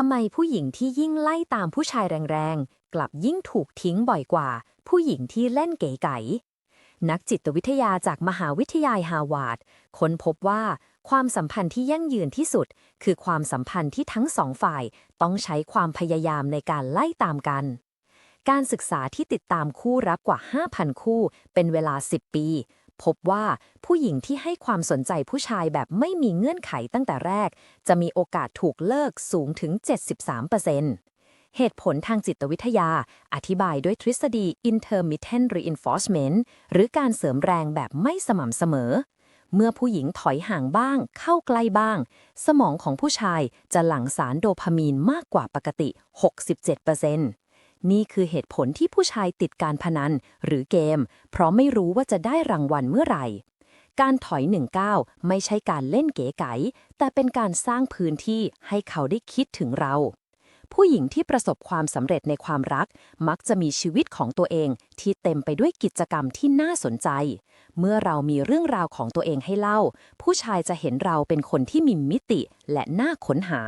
ทำไมผู้หญิงที่ยิ่งไล่ตามผู้ชายแรงๆ กลับยิ่งถูกทิ้งบ่อยกว่า ผู้หญิงที่เล่นเก๋ไก๋นักจิตวิทยาจากมหาวิทยาลัยฮาวาดค้นพบว่า ความสัมพันธ์ที่ยั่งยืนที่สุด คือความสัมพันธ์ที่ทั้งสองฝ่ายต้องใช้ความพยายามในการไล่ตามกัน การศึกษาที่ติดตามคู่รักกว่า 5,000 คู่ เป็นเวลา 10 ปี พบว่าผู้หญิงที่ให้ความสนใจผู้ชายแบบไม่มีเงื่อนไขตั้งแต่แรก จะมีโอกาสถูกเลิกสูงถึง 73%เหตุผลทางจิตวิทยา อธิบายด้วยทฤษฎี intermittent reinforcement หรือการเสริมแรงแบบไม่สม่ำเสมอ เมื่อผู้หญิงถอยห่างบ้าง เข้าใกล้บ้าง สมองของผู้ชายจะหลั่งสารโดพามีนมากกว่าปกติ 67% นี่คือเหตุผลที่ผู้ชายติดการพนันหรือเกม เพราะไม่รู้ว่าจะได้รางวัลเมื่อไหร่ การถอยหนึ่งก้าวไม่ใช่การเล่นเก๋ไก๋แต่เป็นการสร้างพื้นที่ให้เขาได้คิดถึงเรา ผู้หญิงที่ประสบความสำเร็จในความรัก มักจะมีชีวิตของตัวเองที่เต็มไปด้วยกิจกรรมที่น่าสนใจ เมื่อเรามีเรื่องราวของตัวเองให้เล่า ผู้ชายจะเห็นเราเป็นคนที่มีมิติและน่าค้นหา